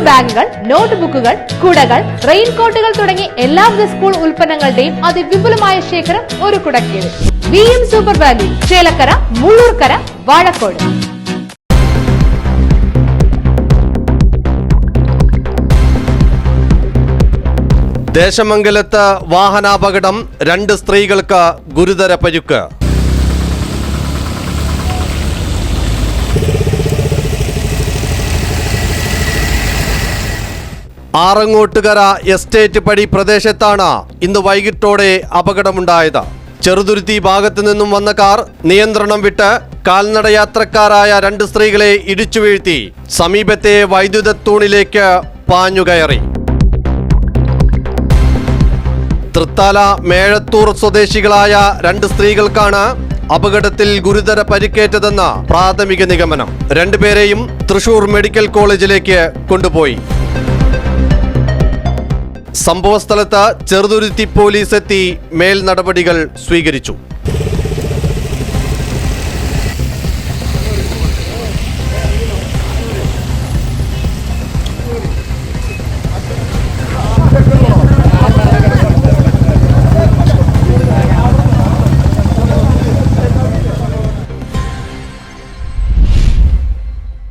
ബാഗുകൾ നോട്ട്ബുക്കുകൾ കുടകൾ റെയിൻകോട്ടുകൾ തുടങ്ങി എല്ലാവിധ സ്കൂൾ ഉൽപ്പന്നങ്ങളുടെയും അതിവിപുലമായ ശേഖരം ഒരു കുടക്കീഴിൽ. V M super value Chelakkara Mullurkara Vazhakkode. രണ്ട് സ്ത്രീകൾക്ക് ഗുരുതര ആറങ്ങോട്ടുകര എസ്റ്റേറ്റ് പടി പ്രദേശത്താണ് ഇന്ന് വൈകിട്ടോടെ അപകടമുണ്ടായത്. ചെറുതുരുത്തി ഭാഗത്തു നിന്നും വന്ന കാർ നിയന്ത്രണം വിട്ട് കാൽനടയാത്രക്കാരായ രണ്ട് സ്ത്രീകളെ ഇടിച്ചു വീഴ്ത്തി. സമീപത്തെ വൈദ്യുത തൂണിലേക്ക് പാഞ്ഞുകയറി തൃത്താല മേഴത്തൂർ സ്വദേശികളായ രണ്ട് സ്ത്രീകൾക്കാണ് അപകടത്തിൽ ഗുരുതര പരിക്കേറ്റതെന്ന പ്രാഥമിക നിഗമനം. രണ്ടുപേരെയും തൃശൂർ മെഡിക്കൽ കോളേജിലേക്ക് കൊണ്ടുപോയി. സംഭവസ്ഥലത്ത് ചെറുതുരുത്തി പോലീസ് എത്തി മേൽ നടപടികൾ സ്വീകരിച്ചു.